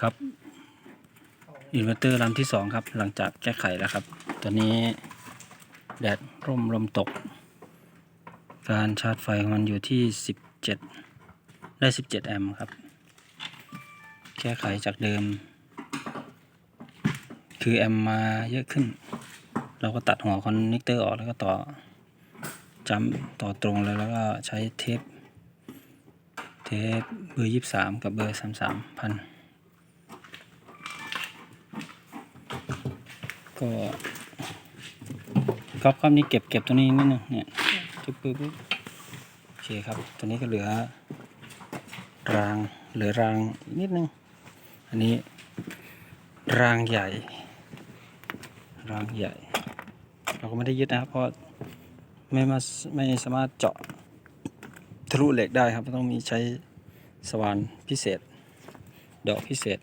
ครับอินเวอร์เตอร์ลำที่สองครับ หลังจากแก้ไขแล้วครับ ตอนนี้แดดร่มลมตก การชาร์จไฟมันอยู่ที่ 17 ได้ 17 แอมป์ครับ แก้ไขจากเดิม คือแอมป์มาเยอะขึ้น เราก็ตัดหัวคอนเนคเตอร์ออกแล้วก็ต่อจัมต่อตรงเลยแล้วก็ใช้เทป เทปเบอร์ยี่สามกับเบอร์สามสามพัน ก็ก๊อปครับนี่เก็บเก็บตัวนี้นิดนึงเนี่ยปึ๊บปึ๊บปึ๊บโอเคครับตัวนี้ก็เหลือ รางเหลือรางนิดนึง อันนี้ รางใหญ่ รางใหญ่ เราก็ไม่ได้ยึดนะครับ เพราะไม่มาไม่สามารถเจาะทะลุเหล็กได้ครับต้องมีใช้สว่านพิเศษ ดอกพิเศษ